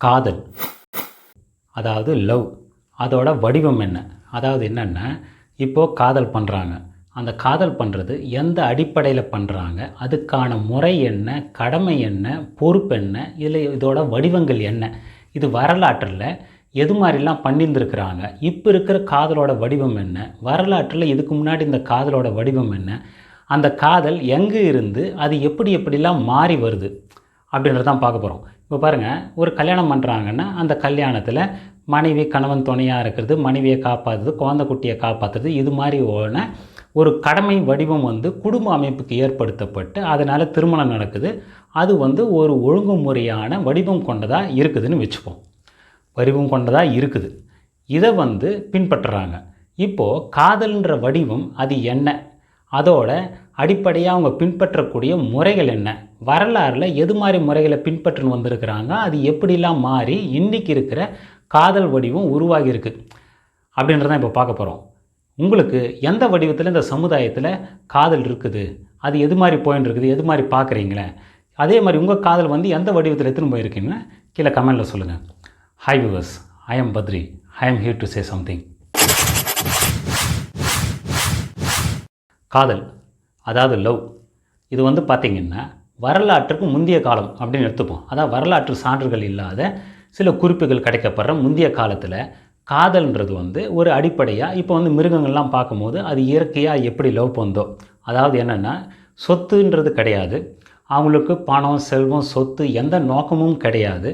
காதல். அதாவது லவ். அதோட வடிவம் என்ன? அதாவது என்னென்னா இப்போது காதல் பண்ணுறாங்க அந்த காதல் பண்ணுறது எந்த அடிப்படையில் பண்ணுறாங்க அதுக்கான முறை என்ன? கடமை என்ன? பொறுப்பு என்ன? இதில் இதோட வடிவங்கள் என்ன? இது வரலாற்றில் எது மாதிரிலாம் பண்ணியிருந்துருக்குறாங்க? இப்போ இருக்கிற காதலோட வடிவம் என்ன? வரலாற்றில் இதுக்கு முன்னாடி இந்த காதலோட வடிவம் என்ன? அந்த காதல் எங்கே இருந்து அது எப்படி எப்படிலாம் மாறி வருது? அப்படின்றத தான் பார்க்க போகிறோம் இப்போ பாருங்கள் ஒரு கல்யாணம் பண்ணுறாங்கன்னா அந்த கல்யாணத்தில் மனைவி கணவன் துணையாக இருக்கிறது மனைவியை காப்பாற்றுறது குழந்தை குட்டியை காப்பாற்றுறது இது மாதிரி ஓன ஒரு கடமை வடிவம் வந்து குடும்ப அமைப்புக்கு ஏற்படுத்தப்பட்டு அதனால் திருமணம் நடக்குது. அது வந்து ஒரு ஒழுங்குமுறையான வடிவம் கொண்டதாக இருக்குதுன்னு வச்சுப்போம். வடிவம் கொண்டதாக இருக்குது. இதை வந்து பின்பற்றுறாங்க. இப்போது காதல்ன்ற வடிவம் அது என்ன? அதோட அடிப்படையாக அவங்க பின்பற்றக்கூடிய முறைகள் என்ன? வரலாறில் எது மாதிரி முறைகளை பின்பற்றின்னு வந்திருக்கிறாங்க அது எப்படிலாம் மாறி இன்றைக்கி இருக்கிற காதல் வடிவம் உருவாகியிருக்கு அப்படின்றத இப்போ பார்க்க போகிறோம் உங்களுக்கு எந்த வடிவத்தில் இந்த சமுதாயத்தில் காதல் இருக்குது? அது எது மாதிரி போயின்னு இருக்குது? எது மாதிரி பார்க்குறீங்களே? அதே மாதிரி உங்கள் காதல் வந்து எந்த வடிவத்தில் எடுத்துன்னு போயிருக்கீங்கன்னு கீழே கமெண்டில் சொல்லுங்கள் hi viewers I am Badri I am here to say something காதல். அதாவது லவ் இது வந்து பார்த்திங்கன்னா வரலாற்றுக்கு முந்தைய காலம் அப்படின்னு எடுத்துப்போம். அதாவது வரலாற்று சான்றுகள் இல்லாத சில குறிப்புகள் கிடைக்கப்படுற முந்தைய காலத்தில் காதல்ன்றது வந்து ஒரு அடிப்படையாக இப்போ வந்து மிருகங்கள்லாம் பார்க்கும்போது அது இயற்கையாக எப்படி லவ் பண்ணோ அதாவது என்னென்னா சொத்துன்றது கிடையாது. அவங்களுக்கு பணம் செல்வம் சொத்து எந்த நோக்கமும் கிடையாது.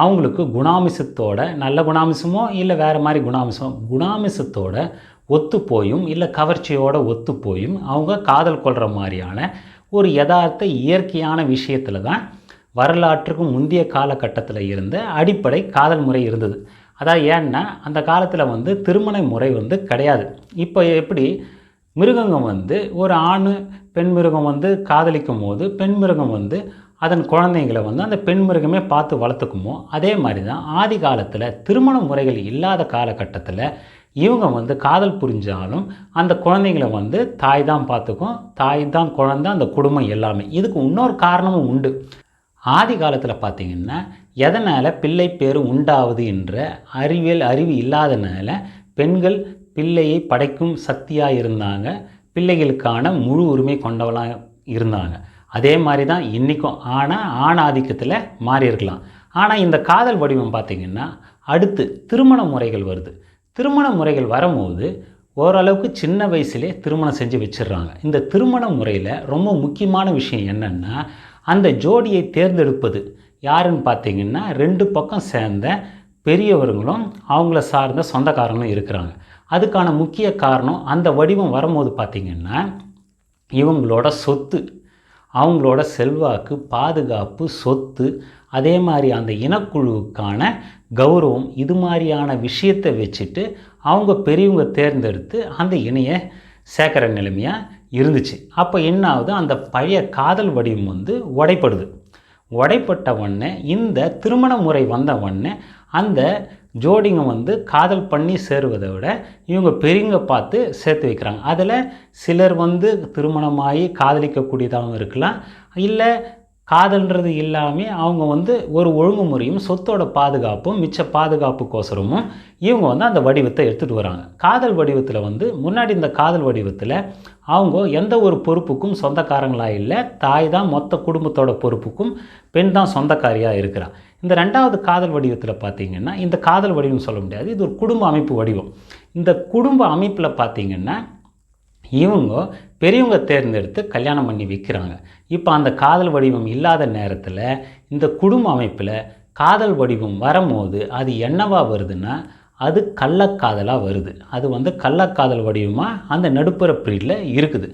அவங்களுக்கு குணாமிசத்தோட நல்ல குணாமிசமோ இல்லை வேறு மாதிரி குணாமிசமோ குணாமிசத்தோட ஒத்துப்போயும் இல்லை கவர்ச்சியோடு ஒத்துப்போயும் அவங்க காதல் கொள்கிற மாதிரியான ஒரு யதார்த்த இயற்கையான விஷயத்தில் தான் வரலாற்றுக்கு முந்தைய காலகட்டத்தில் இருந்த அடிப்படை காதல் முறை இருந்தது. அதான் ஏன்னா அந்த காலத்தில் வந்து திருமண முறை வந்து கிடையாது. இப்போ எப்படி மிருகங்கள் வந்து ஒரு ஆண் பெண் மிருகம் வந்து காதலிக்கும் போது பெண் மிருகம் வந்து அதன் குழந்தைங்களை வந்து அந்த பெண் மிருகமே பார்த்து வளர்த்துக்குமோ அதே மாதிரி தான் ஆதி காலத்தில் திருமண முறைகள் இல்லாத காலகட்டத்தில் இவங்க வந்து காதல் புரிஞ்சாலும் அந்த குழந்தைங்களை வந்து தாய் தான் பார்த்துக்கும் தாய் தான் குழந்தை அந்த குடும்பம் எல்லாமே. இதுக்கு இன்னொரு காரணமும் உண்டு. ஆதி காலத்தில் பார்த்திங்கன்னா எதனால் பிள்ளை பேர் உண்டாவது என்ற அறிவியல் அறிவு இல்லாதனால பெண்கள் பிள்ளையை படைக்கும் சக்தியாக இருந்தாங்க. பிள்ளைகளுக்கான முழு உரிமை கொண்டவளாக இருந்தாங்க. அதே மாதிரி தான் இன்றைக்கும் ஆனால் ஆண் ஆதிக்கத்தில் மாறி இருக்கலாம் ஆனால் இந்த காதல் வடிவம் பார்த்திங்கன்னா அடுத்து திருமண முறைகள் வருது. திருமண முறைகள் வரும்போது ஓரளவுக்கு சின்ன வயசுலே திருமணம் செஞ்சு வச்சிடுறாங்க. இந்த திருமண முறையில் ரொம்ப முக்கியமான விஷயம் என்னென்னா அந்த ஜோடியை தேர்ந்தெடுப்பது. யாருன்னு பார்த்தீங்கன்னா ரெண்டு பக்கம் சேர்ந்த பெரியவர்களும் அவங்கள சார்ந்த சொந்தக்காரங்களும் இருக்கிறாங்க. அதுக்கான முக்கிய காரணம் அந்த வடிவம் வரும்போது பார்த்திங்கன்னா இவங்களோட சொத்து அவங்களோட செல்வாக்கு பாதுகாப்பு சொத்து அதே மாதிரி அந்த இனக்குழுவுக்கான கௌரவம் இது மாதிரியான விஷயத்தை வச்சுட்டு அவங்க பெரியவங்க தேர்ந்தெடுத்து அந்த இணையை சேர்க்குற நிலைமையாக இருந்துச்சு. அப்போ என்ன ஆகுது? அந்த பழைய காதல் வடிவம் வந்து உடைப்படுது உடைப்பட்ட உடனே இந்த திருமண முறை வந்த உடனே அந்த ஜோடிங்க வந்து காதல் பண்ணி சேருவதை விட இவங்க பெரியவங்க பார்த்து சேர்த்து வைக்கிறாங்க. அதில் சிலர் வந்து திருமணமாகி காதலிக்கக்கூடியதாகவும் இருக்கலாம். இல்லை காதல்ன்றது இல்லாமல் அவங்க வந்து ஒரு ஒழுங்குமுறையும் சொத்தோட பாதுகாப்பும் மிச்ச பாதுகாப்புக்கோசரமும் இவங்க வந்து அந்த வடிவத்தை எடுத்துகிட்டு வராங்க. காதல் வடிவத்தில் வந்து முன்னாடி இந்த காதல் வடிவத்தில் அவங்க எந்த ஒரு பொறுப்புக்கும் சொந்தக்காரங்களாக இல்லை தாய் தான் மொத்த குடும்பத்தோட பொறுப்புக்கும் பெண் தான் சொந்தக்காரியாக இருக்கிறாள் இந்த ரெண்டாவது காதல் வடிவத்தில் பார்த்திங்கன்னா இந்த காதல் வடிவம் சொல்ல முடியாது இது ஒரு குடும்ப அமைப்பு வடிவம். இந்த குடும்ப அமைப்பில் பார்த்திங்கன்னா இவங்க பெரியவங்க தேர்ந்தெடுத்து கல்யாணம் பண்ணி வைக்கிறாங்க. இப்போ அந்த காதல் வடிவம் இல்லாத நேரத்தில் இந்த குடும்ப அமைப்பில் காதல் வடிவம் வரும்போது அது என்னவா வருதுன்னா அது கள்ளக்காதலாக வருது. அது வந்து கள்ளக்காதல் வடிவமாக அந்த நடுப்புற பிரீடில் இருக்குது.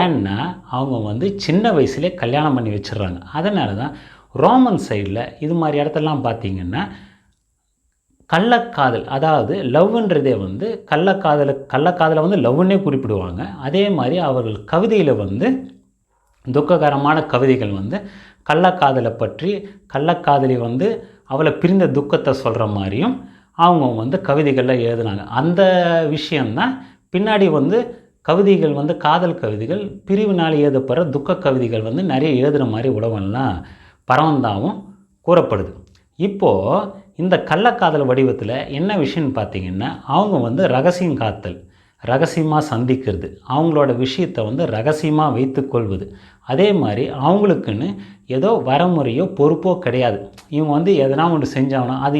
ஏன்னா அவங்க வந்து சின்ன வயசுலேயே கல்யாணம் பண்ணி வச்சிடுறாங்க. அதனால தான் ரோமன் சைடில் இது மாதிரி இடத்தெல்லாம் பார்த்திங்கன்னா கள்ளக்காதல் அதாவது லவ்ன்றதே வந்து கள்ளக்காதலை கள்ளக்காதலை வந்து லவ்னே குறிப்பிடுவாங்க. அதே மாதிரி அவர்கள் கவிதையில் வந்து துக்ககரமான கவிதைகள் வந்து கள்ளக்காதலை பற்றி கள்ளக்காதலி வந்து அவளை பிரிந்த துக்கத்தை சொல்கிற மாதிரியும் அவங்க வந்து கவிதைகளில் எழுதுனாங்க. அந்த விஷயந்தான் பின்னாடி வந்து கவிதைகள் வந்து காதல் கவிதைகள் பிரிவினால் எழுதப்படுற துக்க கவிதைகள் வந்து நிறைய எழுதுகிற மாதிரி உலகம்லாம் பரவந்தாவும் கூறப்படுது. இப்போது இந்த கள்ளக்காதல் வடிவத்தில் என்ன விஷயம்னு பார்த்தீங்கன்னா அவங்க வந்து ரகசியம் காத்தல். ரகசியமாக சந்திக்கிறது. அவங்களோட விஷயத்தை வந்து ரகசியமாக வைத்துக்கொள்வது அதே மாதிரி அவங்களுக்குன்னு ஏதோ வரமுறையோ பொறுப்போ கிடையாது. இவங்க வந்து எதனா ஒன்று செஞ்சாங்கன்னா அது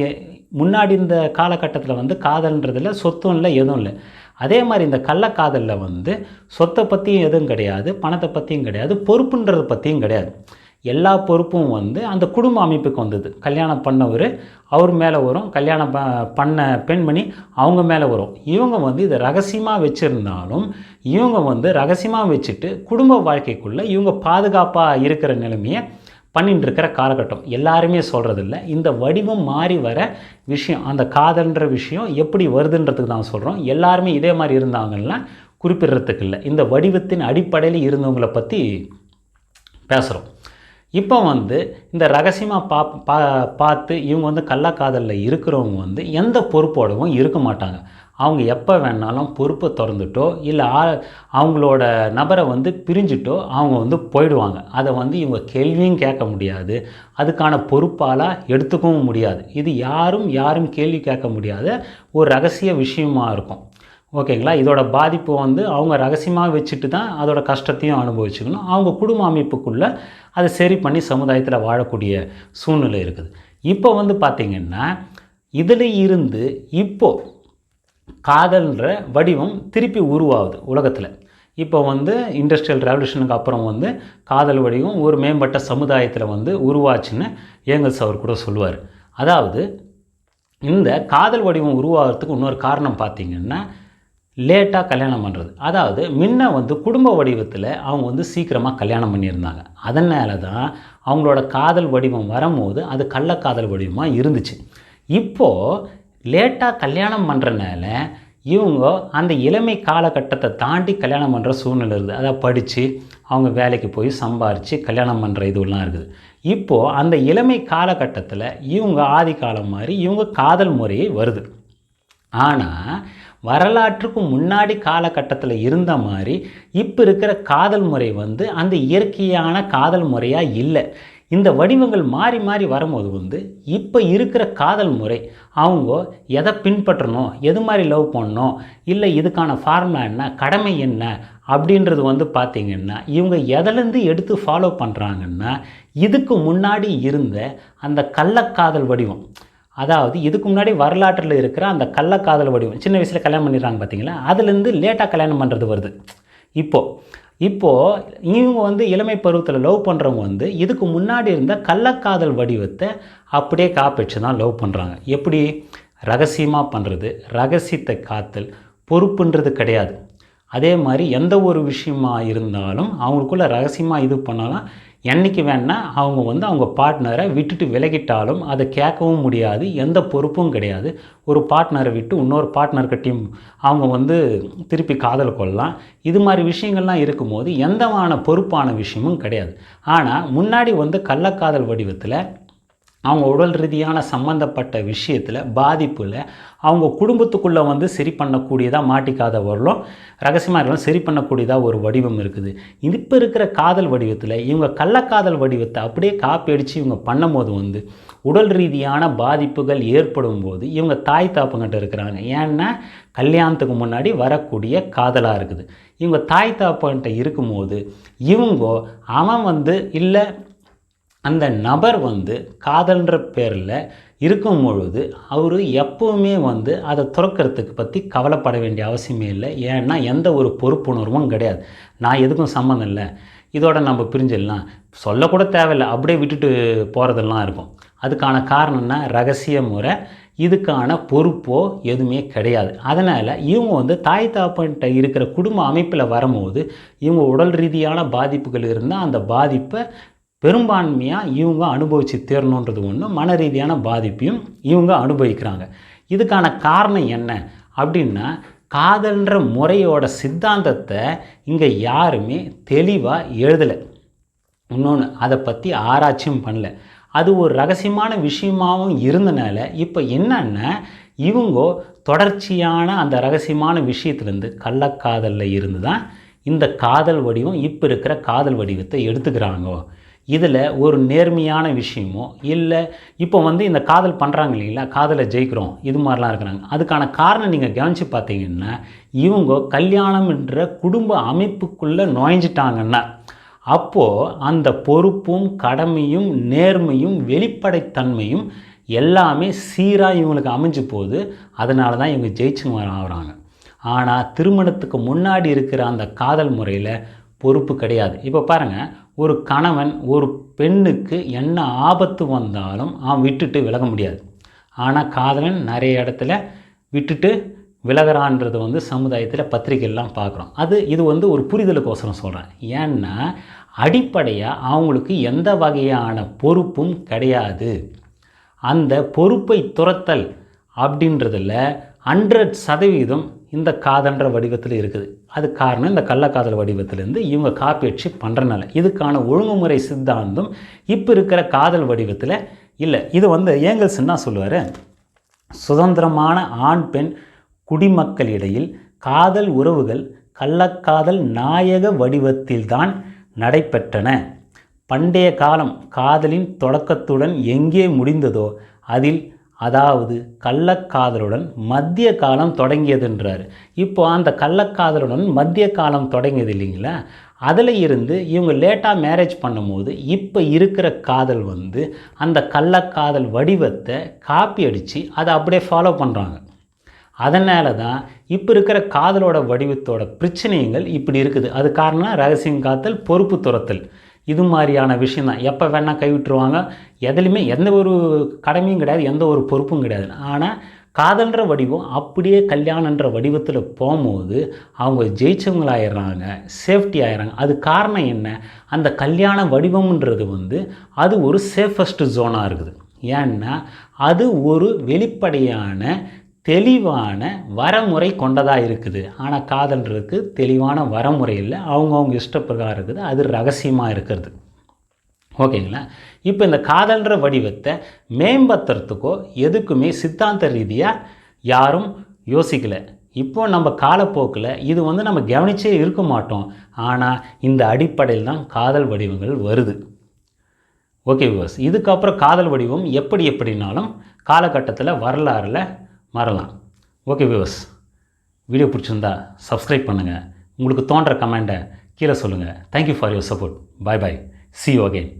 முன்னாடி இந்த காலகட்டத்தில் வந்து காதல்ன்றதில் சொத்தும் இல்லை எதுவும் இல்லை. அதே மாதிரி இந்த கள்ளக்காதலில் வந்து சொத்தை பற்றியும் எதுவும் கிடையாது பணத்தை பற்றியும் கிடையாது பொறுப்புன்றதை பற்றியும் கிடையாது. எல்லா பொறுப்பும் வந்து அந்த குடும்ப அமைப்புக்கு வந்தது. கல்யாணம் பண்ணவர் அவர் மேலே வரும் கல்யாணம் ப பண்ண பெண்மணி அவங்க மேலே வரும். இவங்க வந்து இதை ரகசியமாக வச்சுருந்தாலும் இவங்க வந்து ரகசியமாக வச்சுட்டு குடும்ப வாழ்க்கைக்குள்ளே இவங்க பாதுகாப்பாக இருக்கிற நிலைமையை பண்ணிட்டு இருக்கிற காலகட்டம். எல்லாருமே சொல்கிறதில்ல இந்த வடிவம் மாறி வர விஷயம் அந்த காதல்ன்ற விஷயம் எப்படி வருதுன்றதுக்கு தான் சொல்கிறோம் எல்லாருமே இதே மாதிரி இருந்தாங்கன்னா குறிப்பிடுறதுக்கு இல்லை. இந்த வடிவத்தின் அடிப்படையில் இருந்தவங்களை பற்றி பேசுகிறோம் இப்போ வந்து இந்த ரகசியமாக பா பா பார்த்து இவங்க வந்து கள்ளக்காதலில் இருக்கிறவங்க வந்து எந்த பொறுப்போடவும் இருக்க மாட்டாங்க. அவங்க எப்போ வேணாலும் பொறுப்பை திறந்துட்டோ இல்லை ஆ அவங்களோட நபரை வந்து பிரிஞ்சுட்டோ அவங்க வந்து போயிடுவாங்க. அதை வந்து இவங்க கேள்வியும் கேட்க முடியாது. அதுக்கான பொறுப்பால் எடுத்துக்கவும் முடியாது. இது யாரும் யாரும் கேள்வி கேட்க முடியாத ஒரு ரகசிய விஷயமாக இருக்கும். ஓகேங்களா? இதோட பாதிப்பு வந்து அவங்க ரகசியமாக வச்சுட்டு தான் அதோட கஷ்டத்தையும் அனுபவிச்சுக்கணும். அவங்க குடும்ப அமைப்புக்குள்ளே அதை சரி பண்ணி சமுதாயத்தில் வாழக்கூடிய சூழ்நிலை இருக்குது. இப்போ வந்து பார்த்திங்கன்னா இதில் இருந்து இப்போது காதல்ன்ற வடிவம் திருப்பி உருவாகுது உலகத்தில். இப்போ வந்து இண்டஸ்ட்ரியல் ரெவல்யூஷனுக்கு அப்புறம் வந்து காதல் வடிவம் ஒரு மேம்பட்ட சமுதாயத்தில் வந்து உருவாச்சுன்னு ஏங்கல்ஸ் அவர் கூட சொல்லுவார். அதாவது இந்த காதல் வடிவம் உருவாகிறதுக்கு இன்னொரு காரணம் பார்த்திங்கன்னா லேட்டாக கல்யாணம் பண்ணுறது அதாவது முன்ன வந்து குடும்ப வடிவத்தில் அவங்க வந்து சீக்கிரமாக கல்யாணம் பண்ணியிருந்தாங்க. அதனால தான் அவங்களோட காதல் வடிவம் வரும்போது அது கள்ளக்காதல் வடிவமாக இருந்துச்சு. இப்போது லேட்டாக கல்யாணம் பண்ணுறனால இவங்க அந்த இளமை காலகட்டத்தை தாண்டி கல்யாணம் பண்ணுற சூழ்நிலை இருக்குது. அதை படித்து அவங்க வேலைக்கு போய் சம்பாரித்து கல்யாணம் பண்ணுற இதுவெல்லாம் இருக்குது. இப்போது அந்த இளமை காலகட்டத்தில் இவங்க ஆதி காலம் மாதிரி இவங்க காதல் முறையே வருது. ஆனால் வரலாற்றுக்கு முன்னாடி காலகட்டத்தில் இருந்த மாதிரி இப்போ இருக்கிற காதல் முறை வந்து அந்த இயற்கையான காதல் முறையாக இல்லை. இந்த வடிவங்கள் மாறி மாறி வரும்போது வந்து இப்போ இருக்கிற காதல் முறை அவங்க எதை பின்பற்றணும் எது மாதிரி லவ் பண்ணணும் இல்லை இதுக்கான ஃபார்முலா என்ன கடமை என்ன அப்படின்றது வந்து பார்த்திங்கன்னா இவங்க எதிலேருந்து எடுத்து ஃபாலோ பண்ணுறாங்கன்னா இதுக்கு முன்னாடி இருந்த அந்த கள்ளக்காதல் வடிவம் அதாவது இதுக்கு முன்னாடி வரலாற்றில் இருக்கிற அந்த கள்ளக்காதல் வடிவம் சின்ன வயசில் கல்யாணம் பண்ணிடுறாங்க பார்த்தீங்களா? அதுலேருந்து லேட்டாக கல்யாணம் பண்ணுறது வருது. இப்போது இப்போது இவங்க வந்து இளமை பருவத்தில் லவ் பண்ணுறவங்க வந்து இதுக்கு முன்னாடி இருந்த கள்ளக்காதல் வடிவத்தை அப்படியே காப்பிச்சு தான் லவ் பண்ணுறாங்க எப்படி? ரகசியமாக பண்ணுறது ரகசியத்தை காத்தல் பொறுப்புன்றது கிடையாது. அதே மாதிரி எந்த ஒரு விஷயமாக இருந்தாலும் அவங்களுக்குள்ள ரகசியமாக இது பண்ணாலும். என்றைக்கு வேணால் அவங்க வந்து அவங்க பார்ட்னரை விட்டுட்டு விலகிட்டாலும் அதை கேட்கவும் முடியாது எந்த பொறுப்பும் கிடையாது. ஒரு பார்ட்னரை விட்டு இன்னொரு பார்ட்னர்கிட்டையும் அவங்க வந்து திருப்பி காதல் கொள்ளலாம். இது மாதிரி விஷயங்கள்லாம் இருக்கும்போது எந்தமான பொறுப்பான விஷயமும் கிடையாது. ஆனால் முன்னாடி வந்து கள்ளக்காதல் வடிவத்தில் அவங்க உடல் ரீதியான சம்மந்தப்பட்ட விஷயத்தில் பாதிப்பில் அவங்க குடும்பத்துக்குள்ளே வந்து சரி பண்ணக்கூடியதாக மாட்டிக்காத வரலும் ரகசியமாக இருக்கலாம் சரி பண்ணக்கூடியதாக ஒரு வடிவம் இருக்குது. இப்போ இருக்கிற காதல் வடிவத்தில் இவங்க கள்ளக்காதல் வடிவத்தை அப்படியே காப்பி அடித்து இவங்க பண்ணும்போது வந்து உடல் ரீதியான பாதிப்புகள் ஏற்படும் போது இவங்க தாய் தாப்பங்கிட்ட இருக்கிறாங்க. ஏன்னா கல்யாணத்துக்கு முன்னாடி வரக்கூடிய காதலாக இருக்குது. இவங்க தாய் தாப்பங்கிட்ட இருக்கும்போது இவங்க அவன் வந்து இல்லை அந்த நபர் வந்து காதல்ன்ற பேரில் இருக்கும் பொழுது அவர் எப்போவுமே வந்து அதை துறக்கிறதுக்கு பற்றி கவலைப்பட வேண்டிய அவசியமே இல்லை. ஏன்னா எந்த ஒரு பொறுப்புணர்வும் கிடையாது. நான் எதுக்கும் சம்மந்தம் இல்லை. இதோட நம்ம பிரிஞ்சிடலாம். சொல்லக்கூட தேவையில்லை. அப்படியே விட்டுட்டு போகிறதெல்லாம் இருக்கும். அதுக்கான காரணம்னா ரகசிய முறை. இதுக்கான பொறுப்போ எதுவுமே கிடையாது. அதனால் இவங்க வந்து தாய் தாப்பன்ட்ட இருக்கிற குடும்ப அமைப்பில் வரும்போது இவங்க உடல் ரீதியான பாதிப்புகள் இருந்தால் அந்த பாதிப்பை பெரும்பான்மையாக இவங்க அனுபவித்து தேரணுன்றது ஒன்று மன ரீதியான பாதிப்பையும் இவங்க அனுபவிக்கிறாங்க. இதுக்கான காரணம் என்ன அப்படின்னா காதல்ன்ற முறையோட சித்தாந்தத்தை இங்கே யாருமே தெளிவாக எழுதலை. இன்னொன்று அதை பற்றி ஆராய்ச்சியும் பண்ணல. அது ஒரு ரகசியமான விஷயமாகவும் இருந்தனால இப்போ என்னென்னா இவங்க தொடர்ச்சியான அந்த ரகசியமான விஷயத்துலேருந்து கள்ளக்காதலில் இருந்து தான் இந்த காதல் வடிவம் இப்போ இருக்கிற காதல் வடிவத்தை எடுத்துக்கிறாங்க. இதில் ஒரு நேர்மையான விஷயமோ இல்லை இப்போ வந்து இந்த காதல் பண்ணுறாங்க இல்லைங்களா காதலை ஜெயிக்கிறோம் இது மாதிரிலாம் இருக்கிறாங்க. அதுக்கான காரணம் நீங்கள் கவனித்து பார்த்தீங்கன்னா இவங்க கல்யாணம் என்ற குடும்ப அமைப்புக்குள்ளே நுழைஞ்சிட்டாங்கன்னா அப்போது அந்த பொறுப்பும் கடமையும் நேர்மையும் வெளிப்படைத்தன்மையும் எல்லாமே சீராக இவங்களுக்கு அமைஞ்சு போகுது. அதனால தான் இவங்க ஜெயிச்சு ஆகிறாங்க. ஆனால் திருமணத்துக்கு முன்னாடி இருக்கிற அந்த காதல் முறையில் பொறுப்பு கிடையாது. இப்போ பாருங்கள் ஒரு கணவன் ஒரு பெண்ணுக்கு என்ன ஆபத்து வந்தாலும் அவன் விட்டுட்டு விலக முடியாது. ஆனால் காதலன் நிறைய இடத்துல விட்டுட்டு விலகிறான்றது வந்து சமுதாயத்தில் பத்திரிகைலாம் பார்க்குறோம். அது இது வந்து ஒரு புரிதலுக்கோசரம் சொல்கிறேன் ஏன்னா அடிப்படையாக அவங்களுக்கு எந்த வகையான பொறுப்பும் கிடையாது. அந்த பொறுப்பை துரத்தல் அப்படின்றதில் ஹண்ட்ரட் சதவீதம் இந்த காதன்ற வடிவத்தில் இருக்குது. அது காரணம் இந்த கள்ளக்காதல் வடிவத்திலேருந்து இவங்க காப்பி அடிச்சு பண்ணுறனால இதுக்கான ஒழுங்குமுறை சித்தாந்தம் இப்போ இருக்கிற காதல் வடிவத்தில் இல்லை. இது வந்து ஏங்கல்ஸ் என்ன சொல்லுவார். சுதந்திரமான ஆண் பெண் குடிமக்களிடையில் காதல் உறவுகள் கள்ளக்காதல் நாயக வடிவத்தில்தான் நடைபெற்றன. பண்டைய காலம் காதலின் தொடக்கத்துடன் எங்கே முடிந்ததோ அதில் அதாவது கள்ளக்காதலுடன் மத்திய காலம் தொடங்கியதுன்றார். இப்போ அந்த கள்ளக்காதலுடன் மத்திய காலம் தொடங்கியது இல்லைங்களா? அதில் இருந்து இவங்க லேட்டாக மேரேஜ் பண்ணும்போது இப்போ இருக்கிற காதல் வந்து அந்த கள்ளக்காதல் வடிவத்தை காப்பி அடித்து அதை அப்படியே ஃபாலோ பண்ணுறாங்க அதனால தான் இப்போ இருக்கிற காதலோட வடிவத்தோட பிரச்சனைகள் இப்படி இருக்குது. அது காரணம் ரகசியம் காத்தல் பொறுப்பு துரத்தல். இது மாதிரியான விஷயம் தான். எப்போ வேணால் கைவிட்டுருவாங்க. எதுலையுமே எந்த ஒரு கடமையும் கிடையாது எந்த ஒரு பொறுப்பும் கிடையாது. ஆனால் காதல்ன்ற வடிவம் அப்படியே கல்யாணன்ற வடிவத்தில் போகும்போது அவங்க ஜெயிச்சவங்களாயிடுறாங்க சேஃப்டி ஆயிடுறாங்க. அது காரணம் என்ன? அந்த கல்யாண வடிவம்ன்றது வந்து அது ஒரு சேஃபஸ்ட் ஜோனாக இருக்குது. ஏன்னா அது ஒரு வெளிப்படையான தெளிவான வரமுறை கொண்டதாக இருக்குது. ஆனால் காதல்றதுக்கு தெளிவான வரமுறை இல்லை. அவங்கவுங்க இஷ்டப்பிரகாரம் இருக்குது. அது ரகசியமாக இருக்கிறது. ஓகேங்களா? இப்போ இந்த காதல்ன்ற வடிவத்தை மேம்படுத்துறதுக்கோ எதுக்குமே சித்தாந்த ரீதியாக யாரும் யோசிக்கலை. இப்போ நம்ம காலப்போக்கில் இது வந்து நம்ம கவனிச்சே இருக்க மாட்டோம். ஆனால் இந்த அடிப்படையில் தான் காதல் வடிவங்கள் வருது. ஓகே விவர்ஸ் இதுக்கப்புறம் காதல் வடிவம் எப்படி எப்படினாலும் காலகட்டத்தில் வரலாறில் மாறலாம். ஓகே வியூவர்ஸ் வீடியோ பிடிச்சிருந்தா சப்ஸ்கிரைப் பண்ணுங்கள் உங்களுக்கு தோன்ற கமெண்ட்டை கீழே சொல்லுங்கள் thank you for your support bye bye see you again